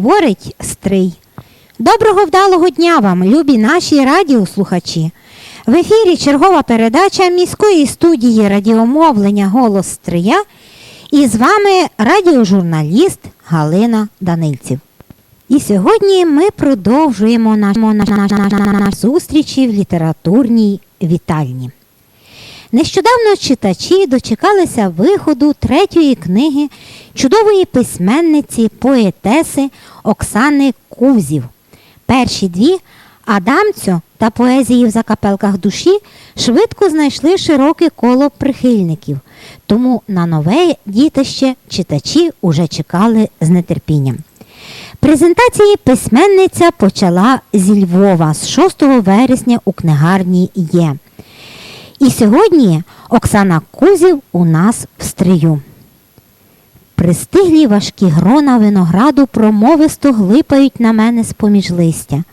говорить Стрий. Доброго вдалого дня вам, любі наші радіослухачі. В ефірі чергова передача міської студії радіомовлення Голос Стрия. І з вами радіожурналіст Галина Данильців. І сьогодні ми продовжуємо наш, наш, наш, наш, наш зустрічі в літературній вітальні. Нещодавно читачі дочекалися виходу третьої книги чудової письменниці поетеси Оксани Кузів. Перші дві Адамцю та поезії в закапелках душі швидко знайшли широке коло прихильників, тому на нове дітище читачі уже чекали з нетерпінням. Презентації письменниця почала зі Львова з 6 вересня у книгарні є. І сьогодні Оксана Кузів у нас в стрию. Пристиглі важкі грона винограду промовисто глипають на мене з-поміж листя.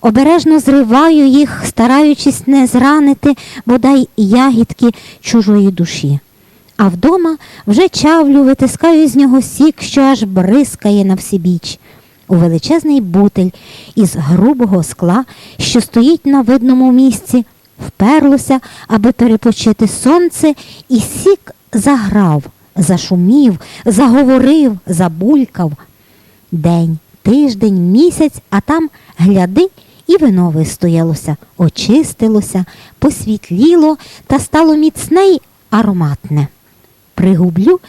Обережно зриваю їх, стараючись не зранити бодай ягідки чужої душі. А вдома вже чавлю, витискаю з нього сік, що аж бризкає на всібіч. У величезний бутель із грубого скла, що стоїть на видному місці, вперлося, аби перепочити сонце, і сік заграв, зашумів, заговорив, забулькав. День, тиждень, місяць, а там гляди, і вино вистоялося, очистилося, посвітліло та стало міцне й ароматне. Пригублю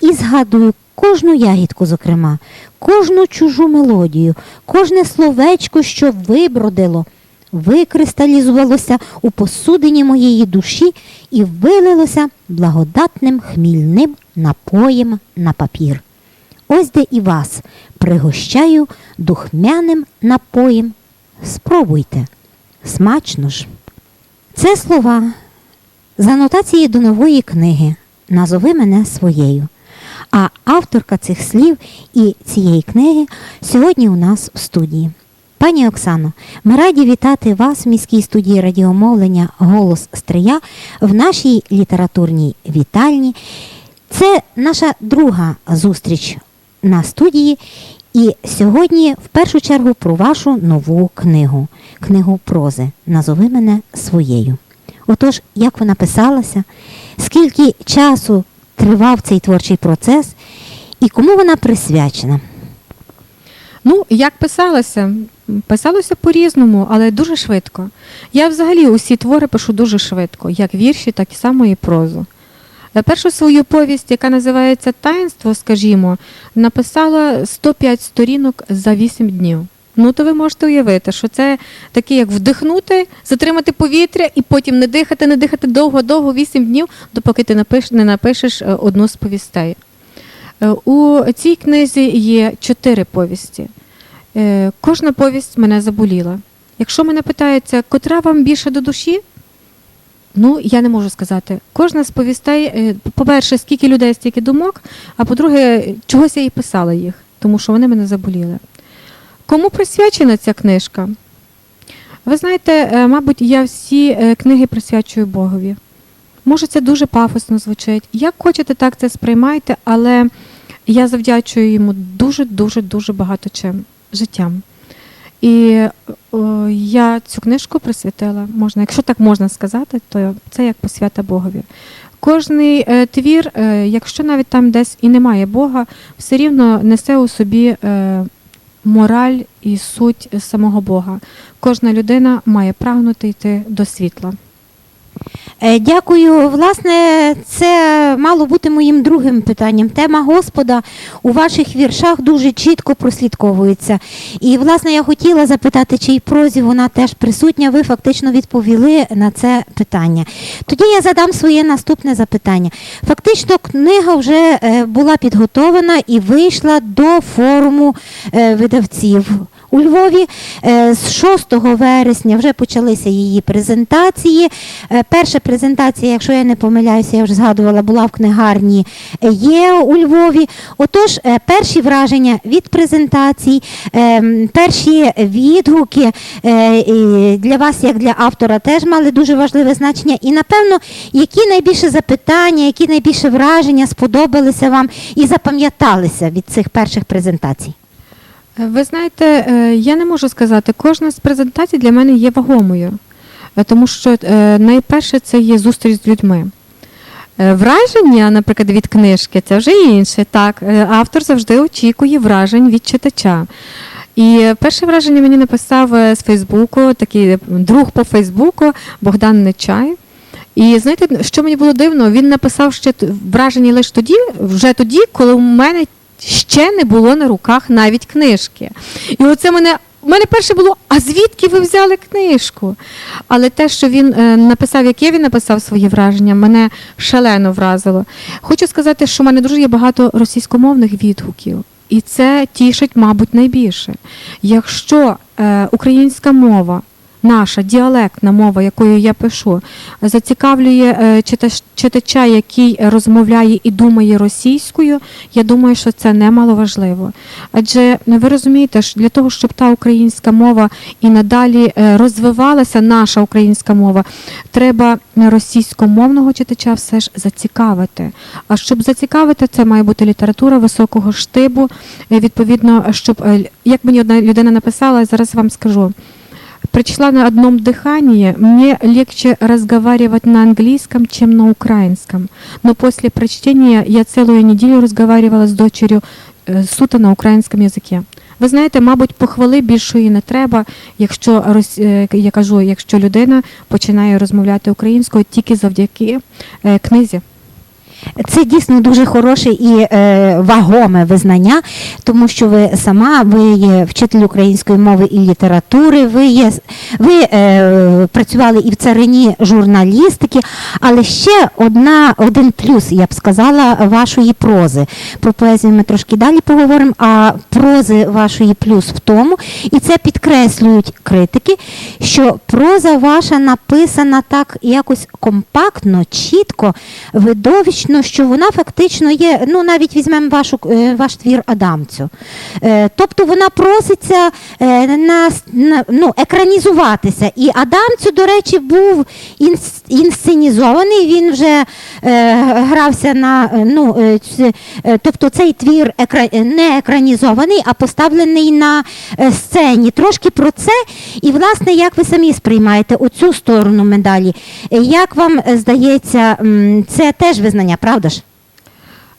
і згадую кожну ягідку, зокрема, кожну чужу мелодію, кожне словечко, що вибродило, викристалізувалося у посудині моєї душі і вилилося благодатним хмільним напоєм на папір. Ось де і вас пригощаю духмяним напоєм. Спробуйте. Смачно ж. Це слова з анотації до нової книги Назови мене своєю. А авторка цих слів і цієї книги сьогодні у нас в студії. Пані Оксано, ми раді вітати вас в міській студії радіомовлення Голос Стрия в нашій літературній вітальні. Це наша друга зустріч на студії. І сьогодні в першу чергу про вашу нову книгу, книгу прози Назови мене своєю. Отож, як вона писалася, скільки часу тривав цей творчий процес і кому вона присвячена? Ну, як писалося? Писалося по-різному, але дуже швидко. Я взагалі усі твори пишу дуже швидко, як вірші, так і само і прозу. Е, Першу свою повість, яка називається Таїнство, скажімо, написала 105 сторінок за 8 днів. Ну, то ви можете уявити, що це таке, як вдихнути, затримати повітря і потім не дихати, не дихати довго-довго, 8 днів, допоки ти напиш, не напишеш е, одну з повістей. Е, У цій книзі є чотири повісті. Е, Кожна повість мене заболіла. Якщо мене питається, котра вам більше до душі, ну я не можу сказати. Кожна з повістей, е, по-перше, скільки людей, стільки думок, а по-друге, чогось я і писала їх, тому що вони мене заболіли. Кому присвячена ця книжка? Ви знаєте, е, мабуть, я всі книги присвячую Богові. Може, це дуже пафосно звучить. Як хочете, так це сприймайте, але я завдячую йому дуже-дуже дуже багато чим життям. І о, я цю книжку присвятила, можна, якщо так можна сказати, то це як посвята Богові. Кожний е, твір, е, якщо навіть там десь і немає Бога, все рівно несе у собі е, мораль і суть самого Бога. Кожна людина має прагнути йти до світла. Е, Дякую. Власне, це мало бути моїм другим питанням. Тема Господа у ваших віршах дуже чітко прослідковується. І, власне, я хотіла запитати, чи й прозі вона теж присутня. Ви фактично відповіли на це питання. Тоді я задам своє наступне запитання. Фактично, книга вже е, була підготовлена і вийшла до форуму е, видавців. У Львові Е, з 6 вересня вже почалися її презентації. Е, Перша презентація, якщо я не помиляюся, я вже згадувала, була в книгарні е, є у Львові. Отож, перші враження від презентацій, перші відгуки для вас, як для автора, теж мали дуже важливе значення. І напевно, які найбільше запитання, які найбільше враження сподобалися вам і запам'яталися від цих перших презентацій? Ви знаєте, е, я не можу сказати, кожна з презентацій для мене є вагомою, Е, тому що е, найперше це є зустріч з людьми. Враження, наприклад, від книжки це вже інше. Так, автор завжди очікує вражень від читача. І перше враження мені написав з Фейсбуку, такий друг по Фейсбуку Богдан Нечай. І знаєте, що мені було дивно, він написав ще враження лише тоді, вже тоді, коли у мене ще не було на руках навіть книжки. І оце мене. У мене перше було, а звідки ви взяли книжку? Але те, що він е, написав, яке він написав свої враження, мене шалено вразило. Хочу сказати, що в мене дуже є багато російськомовних відгуків, і це тішить, мабуть, найбільше. Якщо е, українська мова, наша діалектна мова, якою я пишу, зацікавлює е, читача, який розмовляє і думає російською, я думаю, що це немаловажливо. Адже ви розумієте, що для того, щоб та українська мова і надалі е, розвивалася, наша українська мова, треба російськомовного читача все ж зацікавити. А щоб зацікавити, це має бути література високого штибу. Е, Відповідно, щоб як мені одна людина написала, зараз вам скажу. Прочла на одном дыхании, мне легче разговаривать на английском, чем на украинском. Но после прочтения я целую неделю разговаривала с дочерью е, суто на українському язикі. Ви знаєте, мабуть, похвали більшої не треба, якщо е, я кажу, якщо людина починає розмовляти українською тільки завдяки е, книзі. Це дійсно дуже хороше і е, вагоме визнання, тому що ви сама ви є вчитель української мови і літератури, ви є ви е, працювали і в царині журналістики, але ще одна один плюс, я б сказала, вашої прози. Про поезію ми трошки далі поговоримо. А прози вашої плюс в тому, і це підкреслюють критики, що проза ваша написана так якось компактно, чітко, видовищно, що вона фактично є. Ну навіть візьмемо вашу е, ваш твір Адамцю. Е, Тобто вона проситься е, на, на ну, екранізуватися. І Адамцю, до речі, був інс- інсценізований. Він вже грався на ну, тобто цей твір екра... не екранізований, а поставлений на сцені. Трошки про це. І, власне, як ви самі сприймаєте оцю сторону медалі? Як вам здається, це теж визнання, правда ж?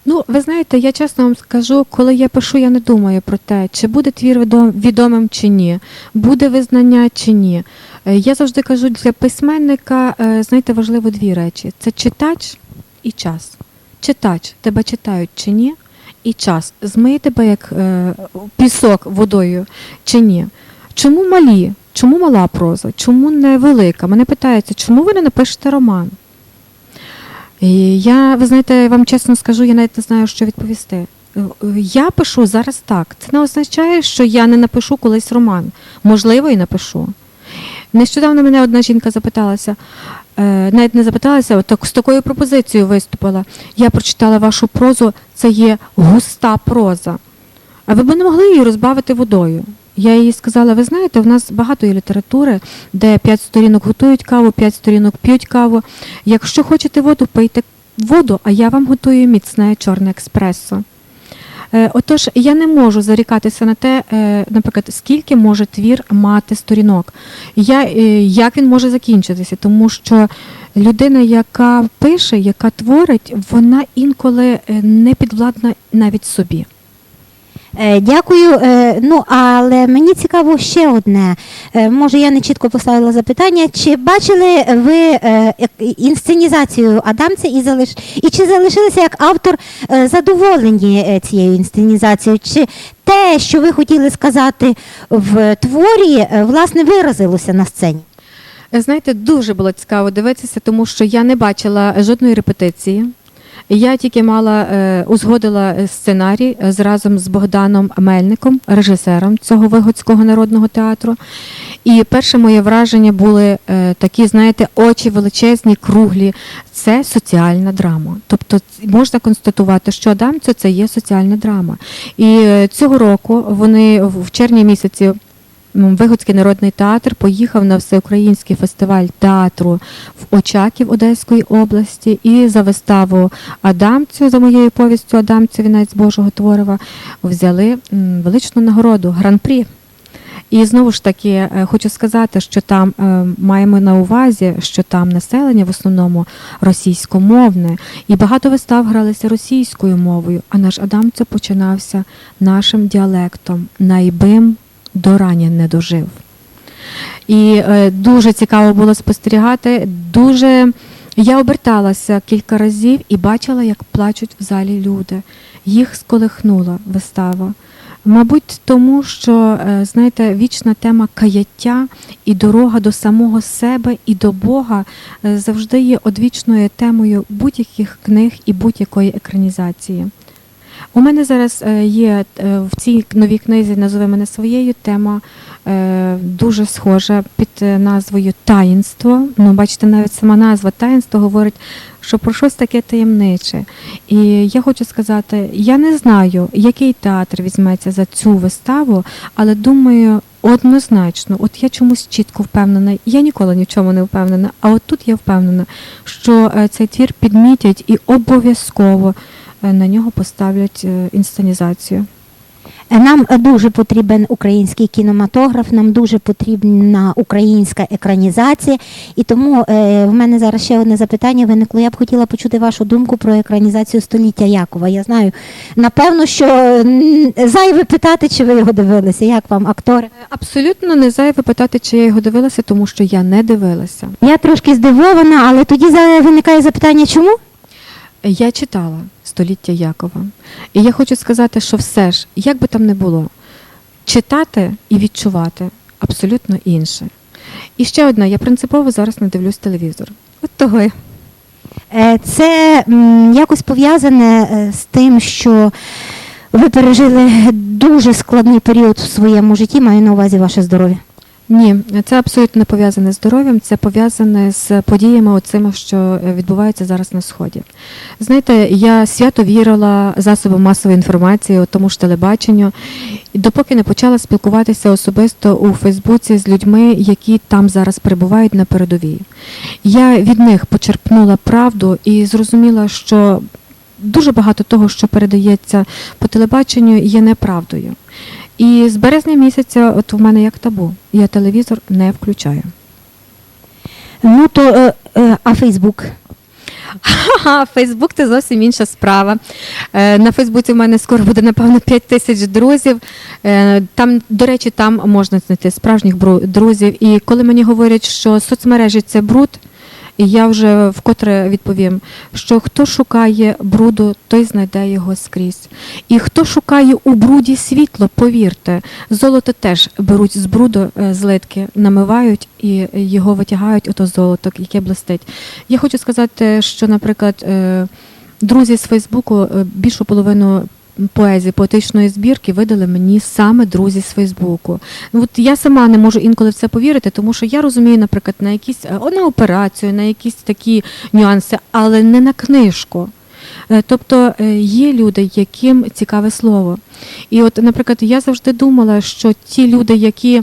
Ну, ви знаєте, я чесно вам скажу, коли я пишу, я не думаю про те, чи буде твір відомим чи ні, буде визнання чи ні. Е, Я завжди кажу, для письменника, е, знаєте, важливо дві речі: це читач і час. Читач, тебе читають чи ні, і час. Змиє тебе як е, пісок водою чи ні. Чому малі? Чому мала проза? Чому не велика? Мене питаються, чому ви не напишете роман? Я, ви знаєте, вам чесно скажу, я навіть не знаю, що відповісти. Е, Я пишу зараз так. Це не означає, що я не напишу колись роман. Можливо, і напишу. Нещодавно мене одна жінка запиталася, е, навіть не запиталася, так з такою пропозицією виступила. Я прочитала вашу прозу, це є густа проза. А ви б не могли її розбавити водою? Я їй сказала, ви знаєте, в нас багато є літератури, де п'ять сторінок готують каву, п'ять сторінок п'ють каву. Якщо хочете воду, пийте воду, а я вам готую міцне чорне експресо. Е, Отож, я не можу зарікатися на те, е, наприклад, скільки може твір мати сторінок, я, е, як він може закінчитися, тому що людина, яка пише, яка творить, вона інколи не підвладна навіть собі. Е, Дякую. Е, Ну, але мені цікаво ще одне. Е, Може, я не чітко поставила запитання. Чи бачили ви інсценізацію Адамця і залиш... і чи залишилися як автор задоволені цією інсценізацією? Чи те, що ви хотіли сказати в творі, власне, виразилося на сцені? Знаєте, дуже було цікаво дивитися, тому що я не бачила жодної репетиції. Я тільки мала е, узгодила е, сценарій е, з разом з Богданом Мельником, режисером цього Вигодського народного театру. І перше моє враження були такі, знаєте, очі величезні, круглі. Це соціальна драма. Тобто можна констатувати, що Адамцю це є соціальна драма. І цього року вони в червні місяці Вигодський народний театр поїхав на всеукраїнський фестиваль театру в Очаків Одеської області і за виставу Адамцю, за моєю повістю Адамцю Вінець Божого Творива, взяли величну нагороду гран-прі. І знову ж таки е, хочу сказати, що там е, маємо на увазі, що там населення в основному російськомовне, і багато вистав гралися російською мовою, а наш Адамцю починався нашим діалектом. Найбим до рання не дожив. І е, дуже цікаво було спостерігати. Дуже я оберталася кілька разів і бачила, як плачуть в залі люди. Їх сколихнула вистава. Мабуть, тому що, е, знаєте, вічна тема каяття і дорога до самого себе і до Бога е, завжди є одвічною темою будь-яких книг і будь-якої екранізації. У мене зараз е, є е, в цій новій книзі Назови мене своєю тема е, дуже схожа під назвою Таїнство. Ну, бачите, навіть сама назва таїнство говорить, що про щось таке таємниче. І я хочу сказати, я не знаю, який театр візьметься за цю виставу, але думаю, однозначно, от я чомусь чітко впевнена, я ніколи ні в чому не впевнена, а от тут я впевнена, що цей твір підмітять і обов'язково на нього поставлять е, інсценізацію. Е, Нам е, дуже потрібен український кінематограф, нам дуже потрібна українська екранізація. І тому е, в мене зараз ще одне запитання виникло. Я б хотіла почути вашу думку про екранізацію століття Якова. Я знаю, напевно, що зайве питати, чи ви його дивилися. Як вам, актори? Абсолютно не зайве питати, чи я його дивилася, тому що я не дивилася. Я трошки здивована, але тоді виникає запитання, чому? Я читала століття Якова, і я хочу сказати, що все ж, як би там не було, читати і відчувати абсолютно інше. І ще одна, я принципово зараз не дивлюсь телевізор. От того. Е, Це якось пов'язане е, з тим, що ви пережили дуже складний період в своєму житті, маю на увазі ваше здоров'я. Ні, це абсолютно не пов'язане з здоров'ям, це пов'язане з подіями, оцими, що е, відбуваються зараз на сході. Знаєте, я свято вірила засобам масової інформації, тому ж телебаченню, і допоки не почала спілкуватися особисто у Фейсбуці з людьми, які там зараз перебувають на передовій. Я від них почерпнула правду і зрозуміла, що дуже багато того, що передається по телебаченню, є неправдою. І з березня місяця, от у мене як табу, я телевізор не включаю. Ну то е, е, а Фейсбук? Ага, Фейсбук це зовсім інша справа. Е, На Фейсбуці в мене скоро буде, напевно, 5 тисяч друзів. Там, до речі, там можна знайти справжніх друзів. І коли мені говорять, що соцмережі це бруд, і я вже вкотре відповім, що хто шукає бруду, той знайде його скрізь. І хто шукає у бруді світло, повірте, золото теж беруть з бруду е, злитки, намивають і його витягають, ото золото, яке блистить. Я хочу сказати, що, наприклад, е, друзі з Фейсбуку е, більшу половину поезії, поетичної збірки видали мені саме друзі з Фейсбуку. Ну, от я сама не можу інколи в це повірити, тому що я розумію, наприклад, на якісь е, на операцію, на якісь такі нюанси, але не на книжку. Е, Тобто е, є люди, яким цікаве слово. І от, наприклад, я завжди думала, що ті люди, які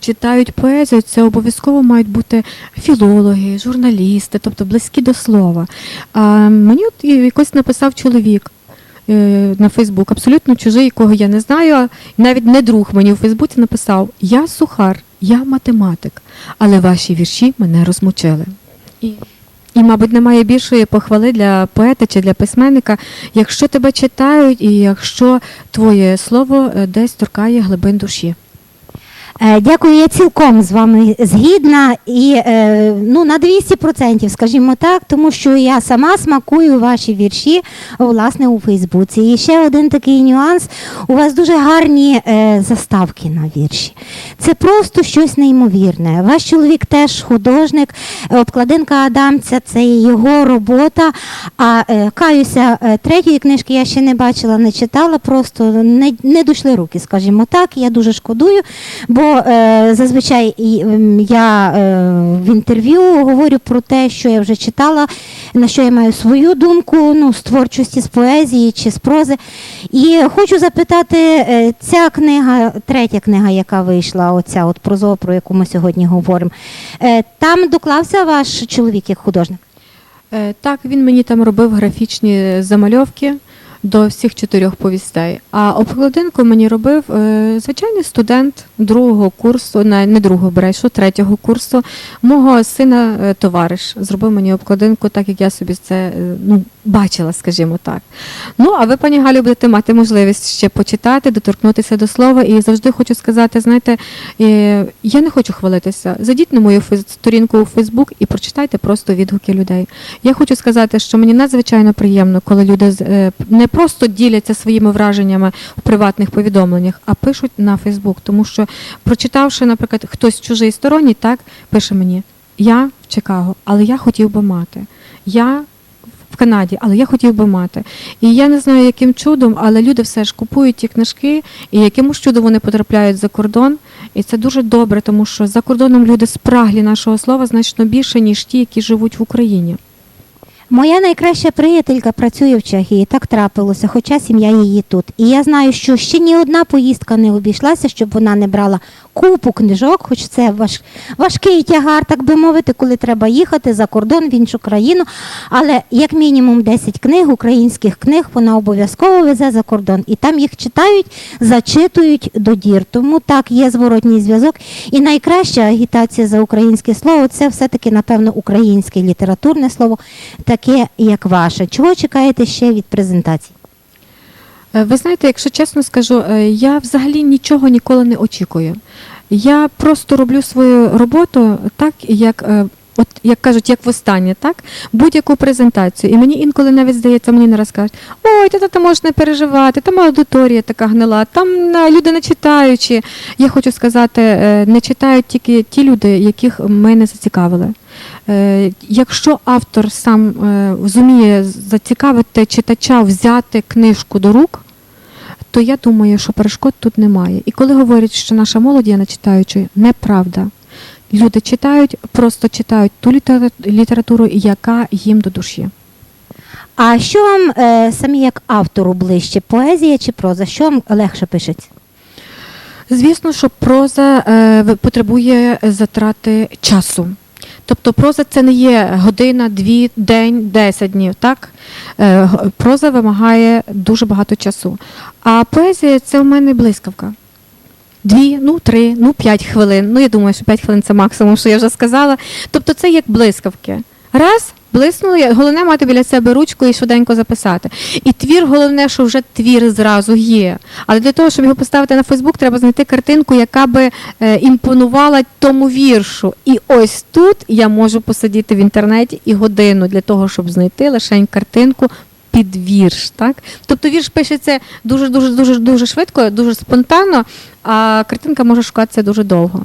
читають поезію, це обов'язково мають бути філологи, журналісти, тобто близькі до слова. А мені от якось написав чоловік на Фейсбук, абсолютно чужий, якого я не знаю, навіть не друг мені у Фейсбуці написав: Я сухар, я математик, але ваші вірші мене розмучили. І і, мабуть, немає більшої похвали для поета чи для письменника, якщо тебе читають, і якщо твоє слово е, десь торкає глибин душі. Е, Дякую, я цілком з вами згідна і е, ну, на 200%, скажімо так, тому що я сама смакую ваші вірші власне у Фейсбуці. І ще один такий нюанс: у вас дуже гарні е, заставки на вірші. Це просто щось неймовірне. Ваш чоловік теж художник, обкладинка Адамця це його робота. А каюся, третьої книжки я ще не бачила, не читала, просто не, не дійшли руки, скажімо так. Я дуже шкодую, бо е, зазвичай я е, в інтерв'ю говорю про те, що я вже читала, на що я маю свою думку ну, з творчості, з поезії чи з прози. І хочу запитати, е, ця книга, третя книга, яка вийшла, оця от прозова, про яку ми сьогодні говоримо, там доклався ваш чоловік як художник? Так, він мені там робив графічні замальовки до всіх чотирьох повістей. А обкладинку мені робив е, звичайний студент другого курсу, не, не другого брешу, третього курсу. Мого сина е, товариш зробив мені обкладинку, так як я собі це е, ну, бачила, скажімо так. Ну, а ви, пані Галю, будете мати можливість ще почитати, доторкнутися до слова. І завжди хочу сказати, знаєте, е, я не хочу хвалитися. Зайдіть на мою сторінку у Фейсбук і прочитайте просто відгуки людей. Я хочу сказати, що мені надзвичайно приємно, коли люди е, не просто діляться своїми враженнями в приватних повідомленнях, а пишуть на Фейсбук. Тому що, прочитавши, наприклад, хтось чужий сторонній, так пише мені: Я в Чикаго, але я хотів би мати. Я в Канаді, але я хотів би мати. І я не знаю, яким чудом, але люди все ж купують ті книжки, і якимось чудом вони потрапляють за кордон. І це дуже добре, тому що за кордоном люди спраглі нашого слова значно більше, ніж ті, які живуть в Україні. Моя найкраща приятелька працює в Чехії, так трапилося, хоча сім'я її тут. І я знаю, що ще ні одна поїздка не обійшлася, щоб вона не брала купу книжок, хоч це важ, важкий тягар, так би мовити, коли треба їхати за кордон в іншу країну. Але як мінімум 10 книг, українських книг, вона обов'язково везе за кордон. І там їх читають, зачитують до дір. Тому так є зворотній зв'язок. І найкраща агітація за українське слово це все-таки, напевно, українське літературне слово, таке як ваше. Чого чекаєте ще від презентації? Е, Ви знаєте, якщо чесно скажу, е, я взагалі нічого ніколи не очікую. Я просто роблю свою роботу так, як. От як кажуть, як востаннє, так будь-яку презентацію. І мені інколи навіть здається, мені не раз кажуть, ой, ти, ти можеш не переживати, там аудиторія така гнила, там е, люди не читаючі. Я хочу сказати, е, не читають тільки ті люди, яких ми не зацікавили. Е, Якщо автор сам зуміє зацікавити читача взяти книжку до рук, то я думаю, що перешкод тут немає. І коли говорять, що наша молодь є не читаючою, неправда. Люди читають, просто читають ту літературу, яка їм до душі. А що вам е, самі як автору ближче, поезія чи проза? Що вам легше пишеться? Звісно, що проза е, потребує затрати часу. Тобто проза це не є година, дві, день, десять днів. Так? Е, проза вимагає дуже багато часу. А поезія це у мене блискавка. Дві, ну три, ну п'ять хвилин. Ну я думаю, що п'ять хвилин це максимум, що я вже сказала. Тобто це як блискавки. Раз, блиснули, головне мати біля себе ручку і швиденько записати. І твір, головне, що вже твір зразу є. Але для того, щоб його поставити на Фейсбук, треба знайти картинку, яка би е, імпонувала тому віршу. І ось тут я можу посидіти в інтернеті і годину для того, щоб знайти лише картинку. Під вірш, так? Тобто вірш пишеться дуже дуже дуже дуже швидко, дуже спонтанно, а картинка може шукатися дуже довго.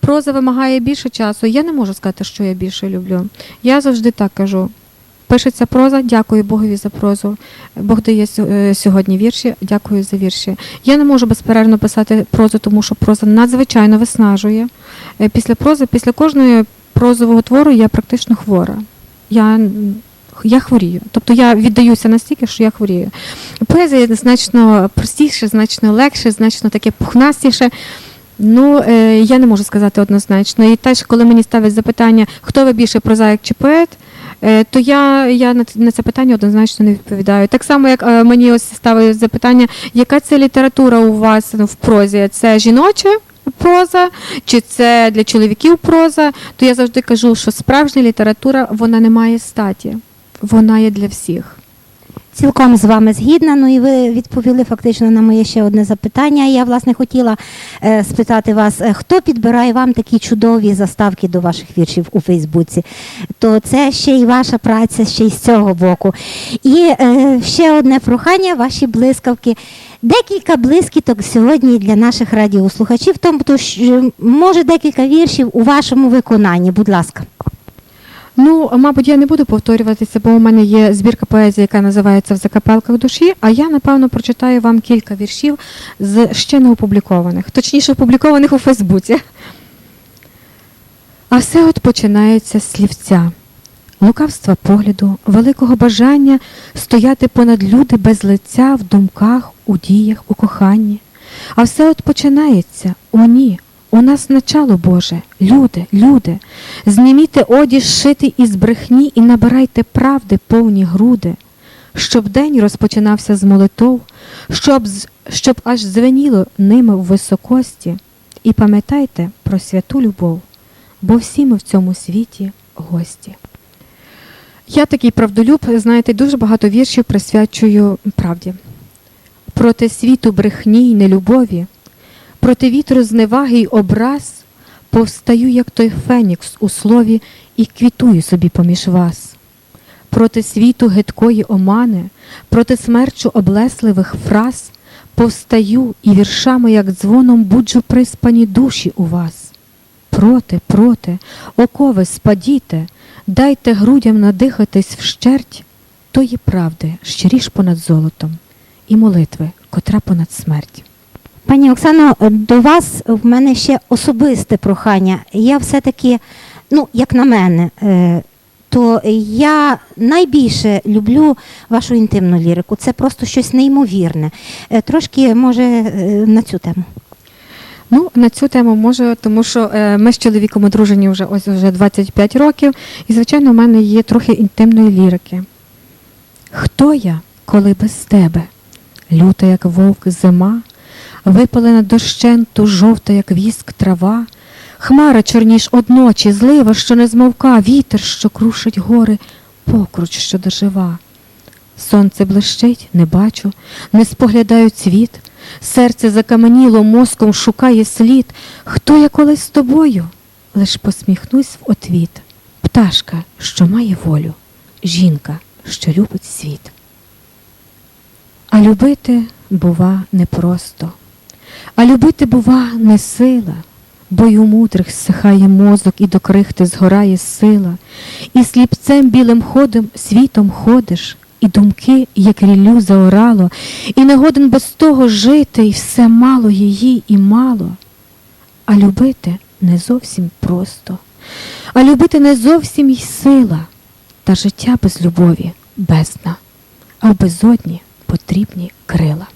Проза вимагає більше часу. Я не можу сказати, що я більше люблю. Я завжди так кажу. Пишеться проза, дякую Богові за прозу. Бог дає е, сьогодні вірші, дякую за вірші. Я не можу безперервно писати прозу, тому що проза надзвичайно виснажує. Е, Після прози, після кожної прозового твору я практично хвора. Я, я хворію. Тобто я віддаюся настільки, що я хворію. Поезія значно простіше, значно легше, значно таке пухнастіше. Ну, е, я не можу сказати однозначно. І теж, коли мені ставлять запитання, хто ви більше прозаїк чи поет, е, то я, я на, на це питання однозначно не відповідаю. Так само, як е, мені ось ставили запитання, яка це література у вас в прозі? Це жіноча проза, чи це для чоловіків проза? То я завжди кажу, що справжня література вона не має статі, вона є для всіх. Цілком з вами згідна. Ну і ви відповіли фактично на моє ще одне запитання. Я власне хотіла е, спитати вас, е, хто підбирає вам такі чудові заставки до ваших віршів у Фейсбуці? То це ще й ваша праця, ще й з цього боку. І е, ще одне прохання, ваші блискавки. Декілька блискіток сьогодні для наших радіослухачів, тому що може декілька віршів у вашому виконанні. Будь ласка. Ну, мабуть, я не буду повторюватися, бо у мене є збірка поезії, яка називається В закапелках душі. А я, напевно, прочитаю вам кілька віршів з ще не опублікованих, точніше, опублікованих у Фейсбуці. А все от починається з слівця, лукавства погляду, великого бажання стояти понад люди без лиця в думках, у діях, у коханні. А все от починається, о ні, у нас начало Боже, люди, люди, зніміте одіж шитий із брехні і набирайте правди повні груди, щоб день розпочинався з молитов, щоб, щоб аж звеніло ними в високості, і пам'ятайте про святу любов, бо всі ми в цьому світі гості. Я такий правдолюб, знаєте, дуже багато віршів присвячую правді. Проти світу брехні й нелюбові, проти вітру зневаги й образ, повстаю, як той фенікс у слові, і квітую собі поміж вас. Проти світу гидкої омани, проти смерчу облесливих фраз, повстаю і віршами, як дзвоном, буджу приспані душі у вас. Проти, проти, окови спадіте, дайте грудям надихатись вщерть тої правди, щиріш понад золотом, і молитви, котра понад смерть. Пані Оксано, до вас в мене ще особисте прохання. Я все-таки, ну, як на мене, е, то я найбільше люблю вашу інтимну лірику. Це просто щось неймовірне. Е, Трошки, може, е, на цю тему. Ну, на цю тему можу, тому що ми з чоловіком одружені вже ось вже 25 років, і, звичайно, в мене є трохи інтимної лірики. Хто я, коли без тебе? Люта, як вовк зима, випалена дощенту, жовта, як віск трава, хмара чорніш одночі, злива, що не змовка, вітер, що крушить гори, покруч, що дожива. Сонце блищить, не бачу, не споглядаю цвіт, серце закаменіло, мозком шукає слід. Хто я колись з тобою? Лиш посміхнусь в отвіт. Пташка, що має волю, жінка, що любить світ. А любити, бува, непросто, а любити, бува, не сила, бо й у мудрих зсихає мозок, і до крихти згорає сила, і сліпцем білим ходом світом ходиш, і думки, як ріллю заорало, і не годен без того жити, і все мало її і мало. А любити не зовсім просто, а любити не зовсім й сила, та життя без любові бездна, а в безодні потрібні крила.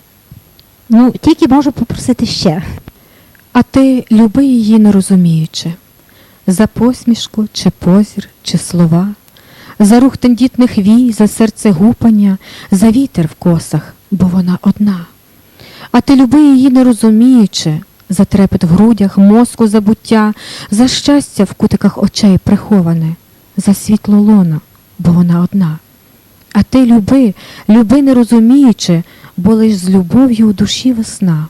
Ну, тільки можу попросити ще. А ти люби її не розуміючи, за посмішку, чи позір, чи слова, за рух тендітних вій, за серце гупання, за вітер в косах, бо вона одна. А ти люби її не розуміючи, за трепет в грудях, мозку забуття, за щастя в кутиках очей приховане, за світло лона, бо вона одна. А ти люби, люби не розуміючи, бо лиш з любов'ю у душі весна.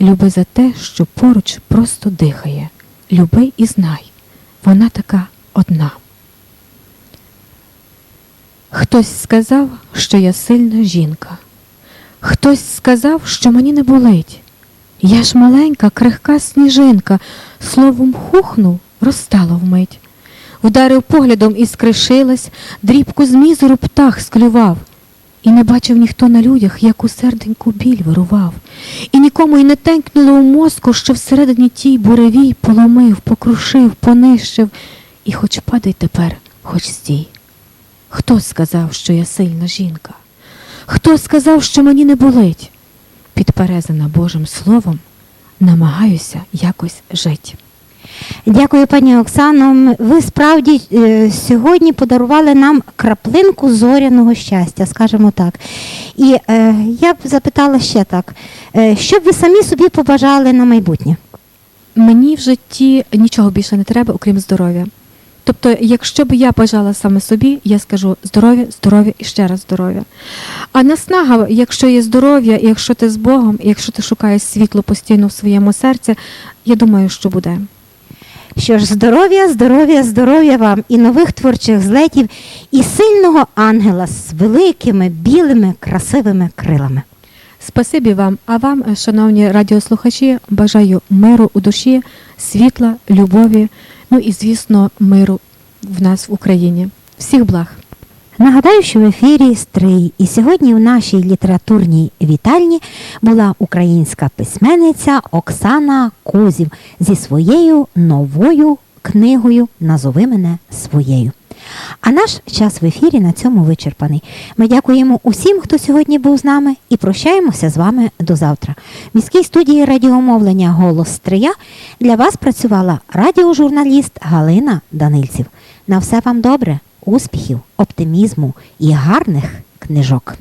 Люби за те, що поруч просто дихає. Люби і знай, вона така одна. Хтось сказав, що я сильна жінка. Хтось сказав, що мені не болить. Я ж маленька, крихка сніжинка, словом хухнув, розтала вмить. Вдарив поглядом і скришилась, дрібку з мізеру птах склював. І не бачив ніхто на людях, як у серденьку біль вирував, і нікому й не тенькнуло у мозку, що всередині тій буревій поломив, покрушив, понищив, і хоч падай тепер, хоч стій. Хто сказав, що я сильна жінка? Хто сказав, що мені не болить? Підперезана Божим Словом, намагаюся якось жить. Дякую, пані Оксано. Ви справді е, сьогодні подарували нам краплинку зоряного щастя, скажімо так. І е, я б запитала ще так, е, що б ви самі собі побажали на майбутнє? Мені в житті нічого більше не треба, окрім здоров'я. Тобто, якщо б я бажала саме собі, я скажу здоров'я, здоров'я і ще раз здоров'я. А наснага, якщо є здоров'я, якщо ти з Богом, якщо ти шукаєш світло постійно в своєму серці, я думаю, що буде. Що ж, здоров'я, здоров'я, здоров'я вам і нових творчих злетів, і сильного ангела з великими, білими, красивими крилами. Спасибі вам, а вам, шановні радіослухачі, бажаю миру у душі, світла, любові, ну і, звісно, миру в нас в Україні. Всіх благ! Нагадаю, що в ефірі Стрий, і сьогодні в нашій літературній вітальні була українська письменниця Оксана Козів зі своєю новою книгою Назови мене своєю. А наш час в ефірі на цьому вичерпаний. Ми дякуємо усім, хто сьогодні був з нами, і прощаємося з вами до завтра. В міській студії радіомовлення Голос Стрия для вас працювала радіожурналіст Галина Данильців. На все вам добре, успіхів, оптимізму і гарних книжок.